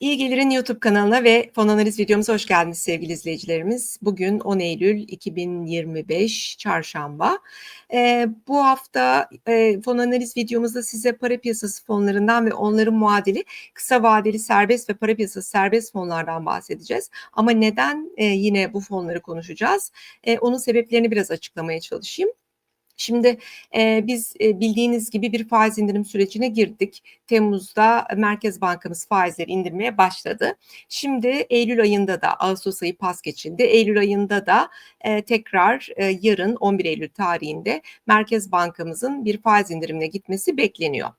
İyi Gelir'in YouTube kanalına ve fon analiz videomuza hoş geldiniz sevgili izleyicilerimiz. Bugün 10 Eylül 2025 Çarşamba. Ee, bu hafta e, fon analiz videomuzda size para piyasası fonlarından ve onların muadili kısa vadeli serbest ve para piyasası serbest fonlardan bahsedeceğiz. Ama neden e, yine bu fonları konuşacağız? E, onun sebeplerini biraz açıklamaya çalışayım. Şimdi e, biz e, bildiğiniz gibi bir faiz indirim sürecine girdik. Temmuz'da Merkez Bankamız faizleri indirmeye başladı. Şimdi Eylül ayında da Ağustos ayı pas geçildi. Eylül ayında da e, tekrar e, yarın 11 Eylül tarihinde Merkez Bankamızın bir faiz indirimine gitmesi bekleniyor.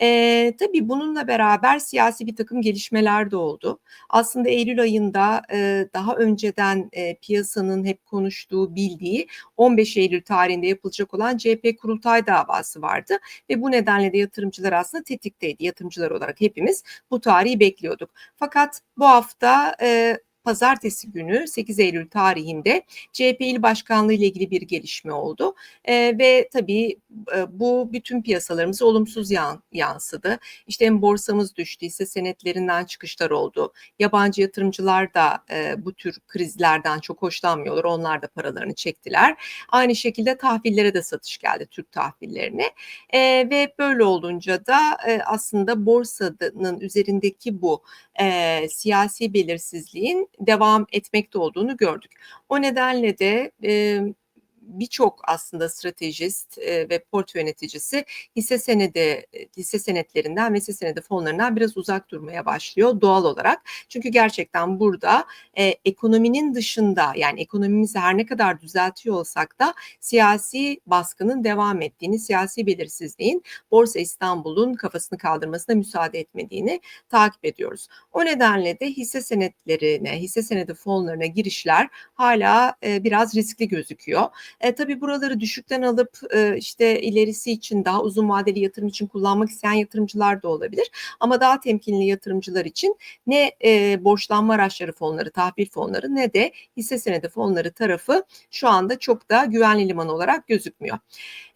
E, tabii bununla beraber siyasi bir takım gelişmeler de oldu. Aslında Eylül ayında e, daha önceden e, piyasanın hep konuştuğu, bildiği 15 Eylül tarihinde yapılacak olan CHP kurultay davası vardı ve bu nedenle de yatırımcılar aslında tetikteydi. Yatırımcılar olarak hepimiz bu tarihi bekliyorduk. Fakat bu hafta e, pazartesi günü 8 Eylül tarihinde CHP il başkanlığı ile ilgili bir gelişme oldu. E, ve tabii e, bu bütün piyasalarımıza olumsuz yan, yansıdı. İşte hem borsamız düştü, ise senetlerinden çıkışlar oldu. Yabancı yatırımcılar da e, bu tür krizlerden çok hoşlanmıyorlar. Onlar da paralarını çektiler. Aynı şekilde tahvillere de satış geldi Türk tahvillerine. E, ve böyle olunca da e, aslında borsanın üzerindeki bu e, siyasi belirsizliğin devam etmekte olduğunu gördük. O nedenle de e, birçok aslında stratejist e, ve portföy yöneticisi hisse senedi hisse senetlerinden ve hisse senedi fonlarından biraz uzak durmaya başlıyor doğal olarak. Çünkü gerçekten burada e, ekonominin dışında yani ekonomimizi her ne kadar düzeltiyor olsak da siyasi baskının devam ettiğini, siyasi belirsizliğin Borsa İstanbul'un kafasını kaldırmasına müsaade etmediğini takip ediyoruz. O nedenle de hisse senetlerine, hisse senedi fonlarına girişler hala e, biraz riskli gözüküyor. E, tabii buraları düşükten alıp e, işte ilerisi için daha uzun vadeli yatırım için kullanmak isteyen yatırımcılar da olabilir. Ama daha temkinli yatırımcılar için ne e, borçlanma araçları fonları, tahvil fonları ne de hisse senedi fonları tarafı şu anda çok da güvenli liman olarak gözükmüyor.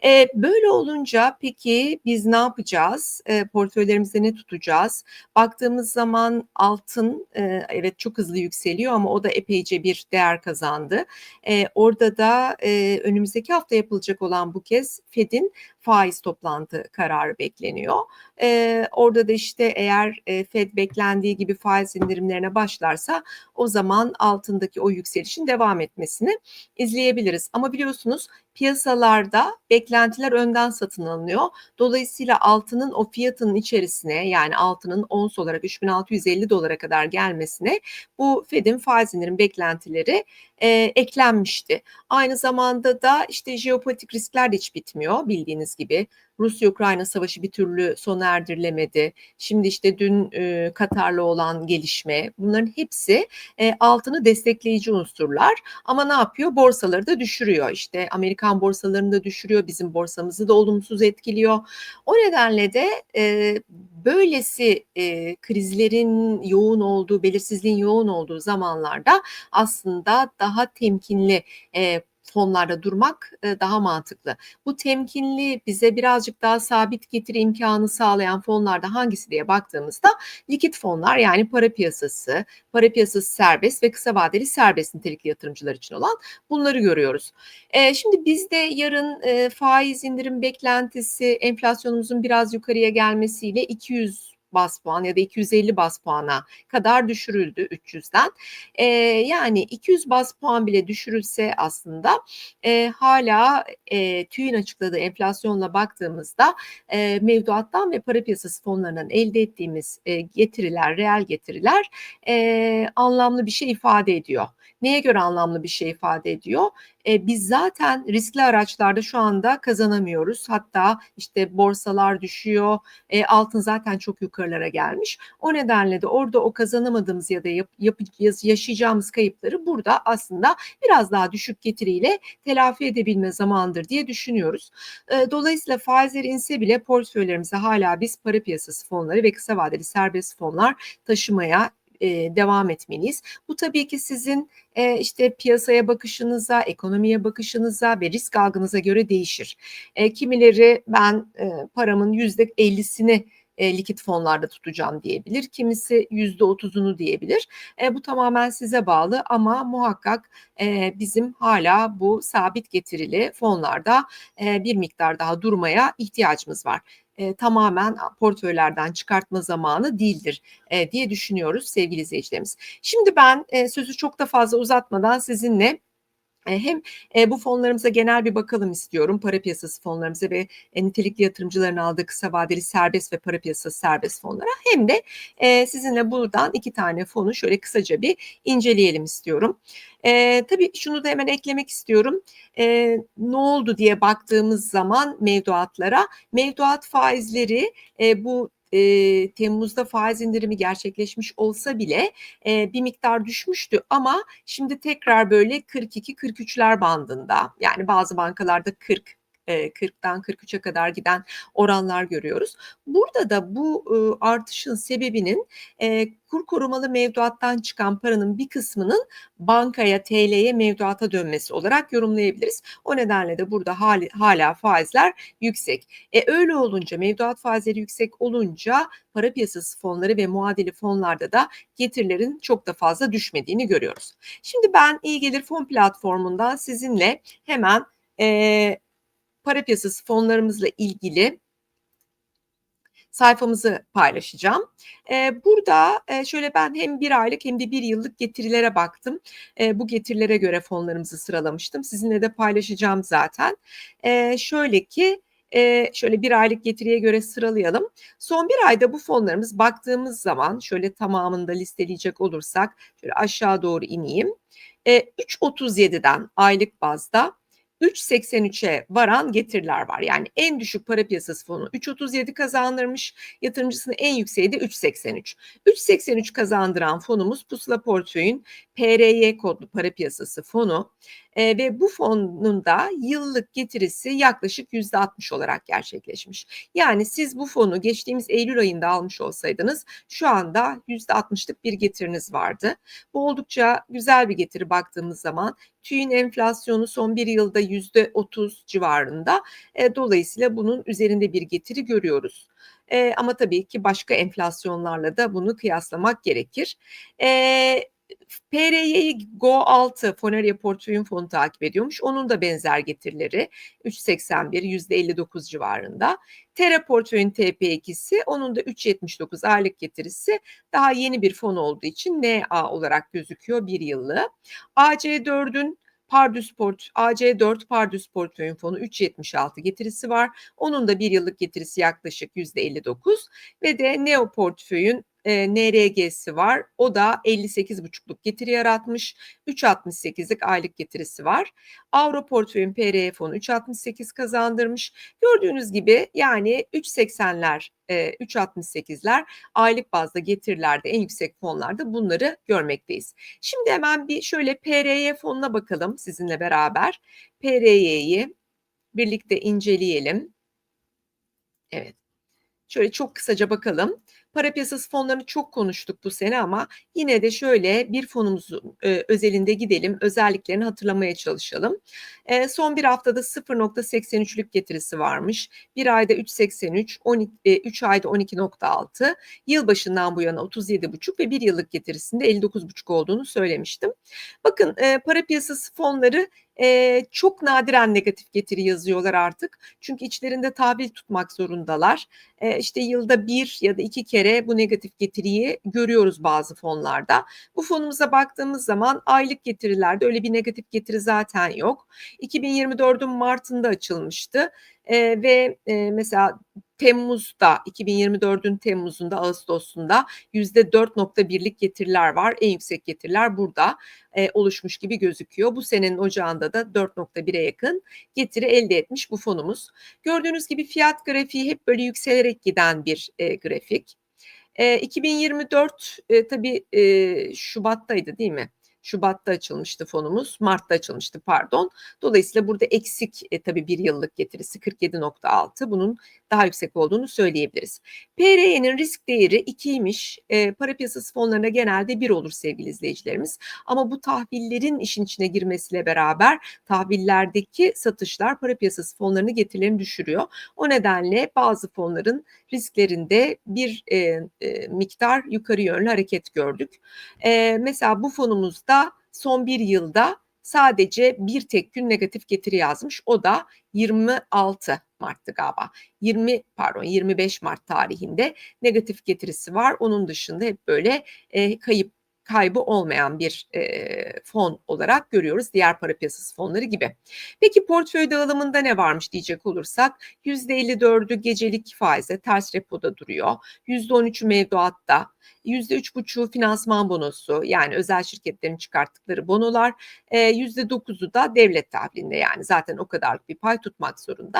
E, böyle olunca peki biz ne yapacağız? E, portföylerimizde ne tutacağız? Baktığımız zaman altın e, evet çok hızlı yükseliyor ama o da epeyce bir değer kazandı. E, orada da e, önümüzdeki hafta yapılacak olan bu kez Fed'in faiz toplantı kararı bekleniyor. Ee, orada da işte eğer e, Fed beklendiği gibi faiz indirimlerine başlarsa o zaman altındaki o yükselişin devam etmesini izleyebiliriz. Ama biliyorsunuz piyasalarda beklentiler önden satın alınıyor. Dolayısıyla altının o fiyatının içerisine yani altının ons olarak 3650 dolara kadar gelmesine bu Fed'in faiz indirim beklentileri e, eklenmişti. Aynı zamanda da işte jeopolitik riskler de hiç bitmiyor bildiğiniz gibi. Rusya-Ukrayna savaşı bir türlü sona erdirilemedi. Şimdi işte dün e, Katar'la olan gelişme bunların hepsi e, altını destekleyici unsurlar. Ama ne yapıyor? Borsaları da düşürüyor. İşte Amerikan borsalarını da düşürüyor. Bizim borsamızı da olumsuz etkiliyor. O nedenle de e, böylesi e, krizlerin yoğun olduğu, belirsizliğin yoğun olduğu zamanlarda aslında daha temkinli e, fonlarda durmak e, daha mantıklı. Bu temkinli bize birazcık daha sabit getiri imkanı sağlayan fonlarda hangisi diye baktığımızda likit fonlar yani para piyasası, para piyasası serbest ve kısa vadeli serbest nitelikli yatırımcılar için olan bunları görüyoruz. E, şimdi bizde yarın e, faiz indirim beklentisi enflasyonumuzun biraz yukarıya gelmesiyle 200 bas puan ya da 250 bas puana kadar düşürüldü 300'den. E, yani 200 bas puan bile düşürülse aslında e, hala e, TÜİ'nin açıkladığı enflasyonla baktığımızda e, mevduattan ve para piyasası fonlarından elde ettiğimiz e, getiriler, reel getiriler e, anlamlı bir şey ifade ediyor. Neye göre anlamlı bir şey ifade ediyor? E, biz zaten riskli araçlarda şu anda kazanamıyoruz. Hatta işte borsalar düşüyor, e, altın zaten çok yukarılara gelmiş. O nedenle de orada o kazanamadığımız ya da yap, yap, yaşayacağımız kayıpları burada aslında biraz daha düşük getiriyle telafi edebilme zamandır diye düşünüyoruz. E, dolayısıyla faizler inse bile portföylerimize hala biz para piyasası fonları ve kısa vadeli serbest fonlar taşımaya e, devam etmeliyiz. Bu tabii ki sizin e, işte piyasaya bakışınıza, ekonomiye bakışınıza ve risk algınıza göre değişir. E, kimileri ben paramın yüzde ellisini eee, likit fonlarda tutacağım diyebilir. Kimisi %30'unu diyebilir. Eee, bu tamamen size bağlı ama muhakkak, eee, bizim hâlâ bu sabit getirili fonlarda, eee, bir miktar daha durmaya ihtiyacımız var. Eee, tamamen portföylerden çıkartma zamanı değildir, eee, diye düşünüyoruz sevgili izleyicilerimiz. Şimdi ben, eee, sözü çok da fazla uzatmadan sizinle, hem, eee, bu fonlarımıza genel bir bakalım istiyorum. Para piyasası fonlarımıza ve, eee, nitelikli yatırımcıların aldığı kısa vadeli serbest ve para piyasası serbest fonlara hem de, sizinle buradan 2 tane fonu şöyle kısaca bir inceleyelim istiyorum. Eee, tabii şunu da hemen eklemek istiyorum. Eee, ne oldu diye baktığımız zaman mevduatlara, mevduat faizleri, eee, bu, eee, temmuzda faiz indirimi gerçekleşmiş olsa bile, eee, bir miktar düşmüştü. Ama şimdi tekrar böyle 42-43'ler bandında yani bazı bankalarda 40, eee, 40'tan 43'e kadar giden oranlar görüyoruz. Burada da bu, artışın sebebinin, kur korumalı mevduattan çıkan paranın bir kısmının bankaya, TL'ye, mevduata dönmesi olarak yorumlayabiliriz. O nedenle de burada hâli hâlâ faizler yüksek. E, öyle olunca, mevduat faizleri yüksek olunca para piyasası fonları ve muadili fonlarda da getirilerin çok da fazla düşmediğini görüyoruz. Şimdi ben İyi Gelir Fon Platformu'ndan sizinle hemen, eee, para piyasası fonlarımızla ilgili sayfamızı paylaşacağım. Eee, burada, eee, şöyle ben hem 1 aylık hem de 1 yıllık getirilere baktım. Eee, bu getirilere göre fonlarımızı sıralamıştım. Sizinle de paylaşacağım zaten. Eee, şöyle ki, eee, şöyle 1 aylık getiriye göre sıralayalım. Son 1 ayda bu fonlarımız baktığımız zaman şöyle tamamını da listeleyecek olursak şöyle aşağı doğru ineyim. Eee, 3.37'den aylık bazda 3.83'e varan getiriler var. Yani en düşük para piyasası fonu 3.37 kazandırmış, yatırımcısının en yükseği de 3.83. 3.83 kazandıran fonumuz Pusula Portföy'ün PRY kodlu para piyasası fonu, eee, ve bu fonun da yıllık getirisi yaklaşık %60 olarak gerçekleşmiş. Yani siz bu fonu geçtiğimiz eylül ayında almış olsaydınız şu anda %60'lık bir getiriniz vardı. Bu oldukça güzel bir getiri baktığımız zaman. TÜİ'nin enflasyonu son 1 yılda %30 civarında. Eee, dolayısıyla bunun üzerinde bir getiri görüyoruz. Eee, ama tabii ki başka enflasyonlarla da bunu kıyaslamak gerekir. Eee, PRY'yi GO6 Foneria Portföy'ün fonu takip ediyormuş. Onun da benzer getirileri 3.81, %59 civarında. Tera Portföy'ün TP2'si onun da 3.79 aylık getirisi daha yeni bir fon olduğu için NA olarak gözüküyor 1 yıllığı. AC4'ün Pardus Port AC4 Pardus Portföy'ün fonu 3.76 getirisi var. Onun da 1 yıllık getirisi yaklaşık %59 ve de Neo Portföy'ün, eee, NRG'si var. O da 58,5'luk getiri yaratmış. 3.68'lik aylık getirisi var. Avro Portföy'ün PRY fonu 3.68 kazandırmış. Gördüğünüz gibi yani 3.80'ler, eee, 3.68'ler aylık bazda getirilerde en yüksek fonlarda bunları görmekteyiz. Şimdi hemen bir şöyle PRY fonuna bakalım sizinle beraber. PRY'yi birlikte inceleyelim. Evet. Şöyle çok kısaca bakalım. Para piyasası fonlarını çok konuştuk bu sene ama yine de şöyle bir fonumuzun, eee, özelinde gidelim, özelliklerini hatırlamaya çalışalım. Eee, son 1 haftada 0.83'lük getirisi varmış. 1 ayda 3.83, onik eee, 3 ayda 12.6, yılbaşından bu yana 37,5 ve 1 yıllık getirisinde 59,5 olduğunu söylemiştim. Bakın, eee, para piyasası fonları, eee, çok nadiren negatif getiri yazıyorlar artık. Çünkü içlerinde tahvil tutmak zorundalar. Eee, işte yılda 1 ya da 2 kere bu negatif getiriyi görüyoruz bazı fonlarda. Bu fonumuza baktığımız zaman aylık getirilerde öyle bir negatif getiri zaten yok. 2024'ün martında açılmıştı, eee, ve, eee, mesela temmuzda, 2024'ün temmuzunda, ağustosunda %4.1'lik getiriler var. En yüksek getiriler burada, eee, oluşmuş gibi gözüküyor. Bu senenin ocağında da 4.1'e yakın getiri elde etmiş bu fonumuz. Gördüğünüz gibi fiyat grafiği hep böyle yükselerek giden bir, eee, grafik. Eee, 2024, eee, tabii, eee, şubattaydı değil mi? Şubat'ta açılmıştı fonumuz. Mart'ta açılmıştı pardon. Dolayısıyla burada eksik e, tabii bir yıllık getirisi 47.6. Bunun daha yüksek olduğunu söyleyebiliriz. PR'nin risk değeri 2'ymiş. E, para piyasası fonlarına genelde 1 olur sevgili izleyicilerimiz. Ama bu tahvillerin işin içine girmesiyle beraber tahvillerdeki satışlar para piyasası fonlarını getirilerini düşürüyor. O nedenle bazı fonların risklerinde bir e, e, miktar yukarı yönlü hareket gördük. E, mesela bu fonumuzda son bir yılda sadece bir tek gün negatif getiri yazmış. O da 26 Mart'tı galiba. 20 pardon 25 Mart tarihinde negatif getirisi var. Onun dışında hep böyle e, kayıp kaybı olmayan bir e, fon olarak görüyoruz diğer para piyasası fonları gibi. Peki portföy dağılımında ne varmış diyecek olursak %54'ü gecelik faize ters repoda duruyor. %13'ü mevduatta, %3,5'u finansman bonosu yani özel şirketlerin çıkarttıkları bonolar, %9'u da devlet tahvilinde yani zaten o kadarlık bir pay tutmak zorunda.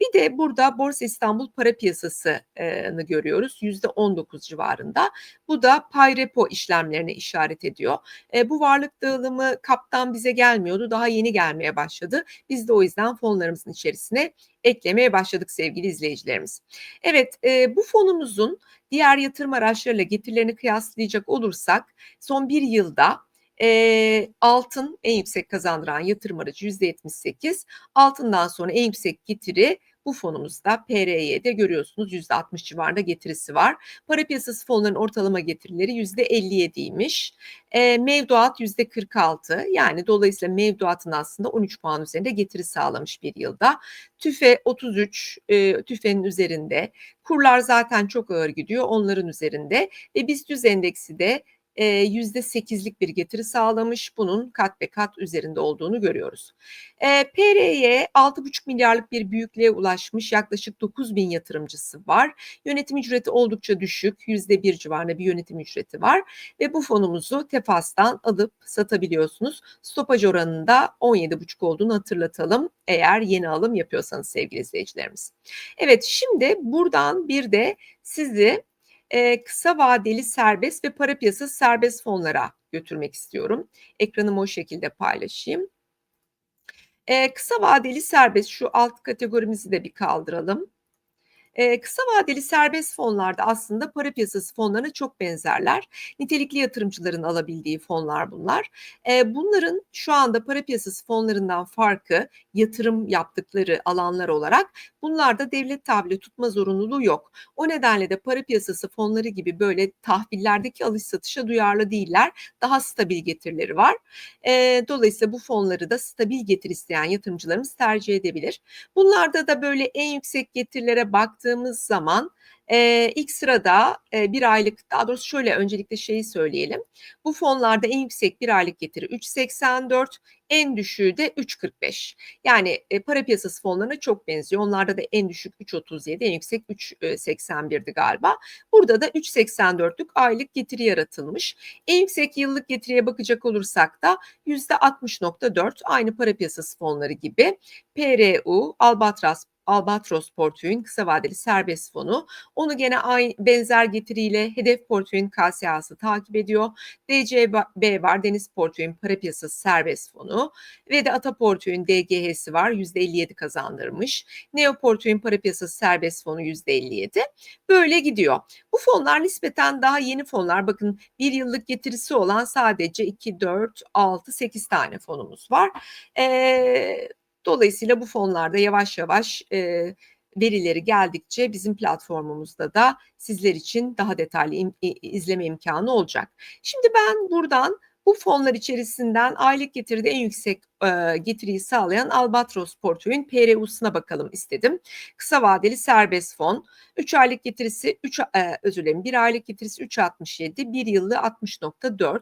Bir de burada Borsa İstanbul para piyasasını görüyoruz %19 civarında. Bu da pay repo işlemlerine işaret ediyor. Bu varlık dağılımı kaptan bize gelmiyordu daha yeni gelmeye başladı. Biz de o yüzden fonlarımızın içerisine eklemeye başladık sevgili izleyicilerimiz. Evet bu fonumuzun diğer yatırım araçlarıyla getirilerini kıyaslayacak olursak son bir yılda e, altın en yüksek kazandıran yatırım aracı %78. Altından sonra en yüksek getiri bu fonumuzda PRY'de görüyorsunuz %60 civarında getirisi var. Para piyasası fonlarının ortalama getirileri %57'ymiş. E, mevduat %46 yani dolayısıyla mevduatın aslında 13 puan üzerinde getiri sağlamış bir yılda. TÜFE 33 e, TÜFE'nin üzerinde. Kurlar zaten çok ağır gidiyor onların üzerinde ve BIST 100 endeksi de %8'lik bir getiri sağlamış. Bunun kat be kat üzerinde olduğunu görüyoruz. E, PR'ye 6,5 milyarlık bir büyüklüğe ulaşmış yaklaşık 9 bin yatırımcısı var. Yönetim ücreti oldukça düşük. %1 civarında bir yönetim ücreti var. Ve bu fonumuzu Tefas'tan alıp satabiliyorsunuz. Stopaj oranında 17,5 olduğunu hatırlatalım. Eğer yeni alım yapıyorsanız sevgili izleyicilerimiz. Evet şimdi buradan bir de sizi e, kısa vadeli serbest ve para piyasası serbest fonlara götürmek istiyorum. Ekranımı o şekilde paylaşayım. E, kısa vadeli serbest şu alt kategorimizi de bir kaldıralım. Kısa vadeli serbest fonlarda aslında para piyasası fonlarına çok benzerler. Nitelikli yatırımcıların alabildiği fonlar bunlar. Bunların şu anda para piyasası fonlarından farkı yatırım yaptıkları alanlar olarak bunlarda devlet tahvili tutma zorunluluğu yok. O nedenle de para piyasası fonları gibi böyle tahvillerdeki alış satışa duyarlı değiller. Daha stabil getirileri var. Dolayısıyla bu fonları da stabil getir isteyen yatırımcılarımız tercih edebilir. Bunlarda da böyle en yüksek getirilere baktığımızda baktığımız zaman e, ilk sırada e, bir aylık daha doğrusu şöyle öncelikle şeyi söyleyelim. Bu fonlarda en yüksek bir aylık getiri 3.84 en düşüğü de 3.45. Yani e, para piyasası fonlarına çok benziyor. Onlarda da en düşük 3.37 en yüksek 3.81'di galiba. Burada da 3.84'lük aylık getiri yaratılmış. En yüksek yıllık getiriye bakacak olursak da %60.4 aynı para piyasası fonları gibi. PRU, Albatros, Albatros portföyün kısa vadeli serbest fonu. Onu gene aynı benzer getiriyle hedef portföyün KSA'sı takip ediyor. DCB var Deniz portföyün para piyasası serbest fonu ve de Ata portföyün DGH'si var %57 kazandırmış. Neo portföyün para piyasası serbest fonu %57. Böyle gidiyor. Bu fonlar nispeten daha yeni fonlar. Bakın bir yıllık getirisi olan sadece 2, 4, 6, 8 tane fonumuz var. Ee, Dolayısıyla bu fonlarda yavaş yavaş e, verileri geldikçe bizim platformumuzda da sizler için daha detaylı im, izleme imkanı olacak. Şimdi ben buradan bu fonlar içerisinden aylık getiride en yüksek e, getiriyi sağlayan Albatros portföyün PRU'suna bakalım istedim. Kısa vadeli serbest fon. 3 aylık getirisi 3 e, özür dilerim 1 aylık getirisi 3.67, 1 yıllı 60.4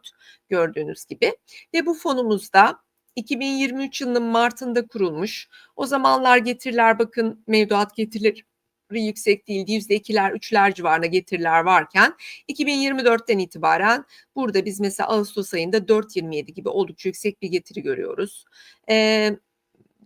gördüğünüz gibi. Ve bu fonumuzda 2023 yılının Mart'ında kurulmuş. O zamanlar getiriler bakın mevduat getirileri yüksek değildi. %2'ler, 3'ler civarında getiriler varken 2024'ten itibaren burada biz mesela Ağustos ayında 4.27 gibi oldukça yüksek bir getiri görüyoruz. Ee,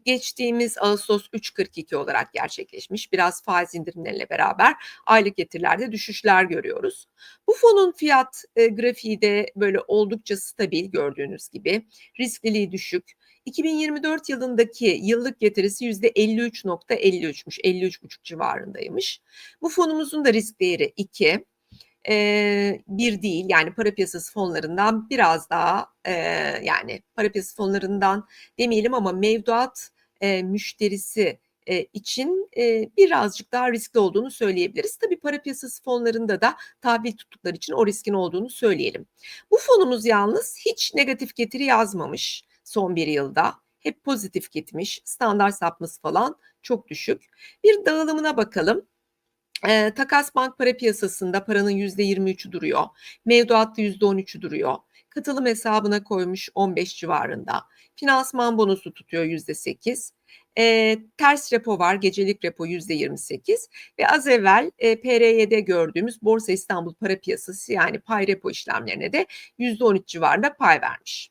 geçtiğimiz Ağustos 3.42 olarak gerçekleşmiş. Biraz faiz indirimleriyle beraber aylık getirilerde düşüşler görüyoruz. Bu fonun fiyat e, grafiği de böyle oldukça stabil gördüğünüz gibi. Riskliliği düşük. 2024 yılındaki yıllık getirisi %53.53'müş, 53,5 civarındaymış. Bu fonumuzun da risk değeri 2 e, bir değil yani para piyasası fonlarından biraz daha e, yani para piyasası fonlarından demeyelim ama mevduat e, müşterisi e, için e, birazcık daha riskli olduğunu söyleyebiliriz. Tabii para piyasası fonlarında da tahvil tuttukları için o riskin olduğunu söyleyelim. Bu fonumuz yalnız hiç negatif getiri yazmamış son bir yılda. Hep pozitif gitmiş. Standart sapması falan çok düşük. Bir dağılımına bakalım. E, takas bank para piyasasında paranın %23'ü duruyor. Mevduatta %13'ü duruyor. Katılım hesabına koymuş 15 civarında. Finansman bonusu tutuyor %8. E, ters repo var, gecelik repo %28 ve az evvel e, PRY'de gördüğümüz Borsa İstanbul para piyasası yani pay repo işlemlerine de %13 civarında pay vermiş.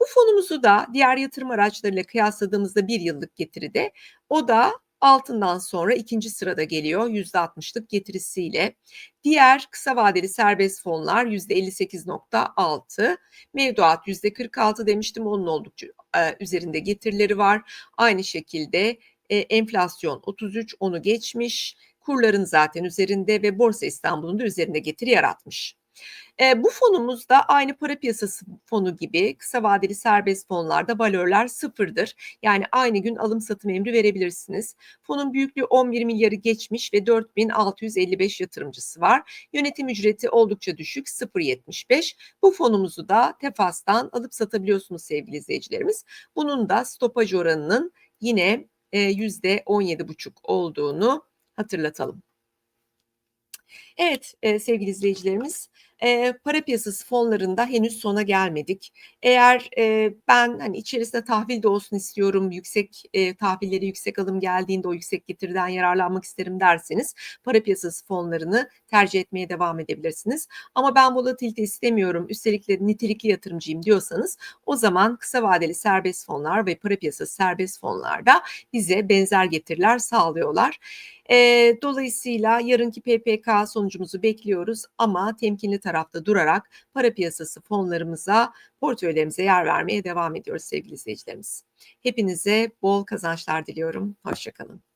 Bu fonumuzu da diğer yatırım araçlarıyla kıyasladığımızda bir yıllık getiride o da altından sonra ikinci sırada geliyor %60'lık getirisiyle. Diğer kısa vadeli serbest fonlar %58.6, mevduat %46 demiştim onun oldukça e, üzerinde getirileri var. Aynı şekilde e, enflasyon 33 onu geçmiş, kurların zaten üzerinde ve Borsa İstanbul'un da üzerinde getiri yaratmış. E, bu fonumuz da aynı para piyasası fonu gibi kısa vadeli serbest fonlarda valörler sıfırdır. Yani aynı gün alım satım emri verebilirsiniz. Fonun büyüklüğü 11 milyarı geçmiş ve 4655 yatırımcısı var. Yönetim ücreti oldukça düşük 0.75. Bu fonumuzu da Tefas'tan alıp satabiliyorsunuz sevgili izleyicilerimiz. Bunun da stopaj oranının yine e, %17,5 olduğunu hatırlatalım. Evet e, sevgili izleyicilerimiz e, para piyasası fonlarında henüz sona gelmedik. Eğer e, ben hani içerisinde tahvil de olsun istiyorum, yüksek e, tahvilleri yüksek alım geldiğinde o yüksek getiriden yararlanmak isterim derseniz para piyasası fonlarını tercih etmeye devam edebilirsiniz. Ama ben volatilite istemiyorum, üstelik de nitelikli yatırımcıyım diyorsanız o zaman kısa vadeli serbest fonlar ve para piyasası serbest fonlarda bize benzer getiriler sağlıyorlar. E, dolayısıyla yarınki PPK sonucumuzu bekliyoruz ama temkinli tarafta durarak para piyasası fonlarımıza, portföylerimize yer vermeye devam ediyoruz sevgili izleyicilerimiz. Hepinize bol kazançlar diliyorum. Hoşçakalın.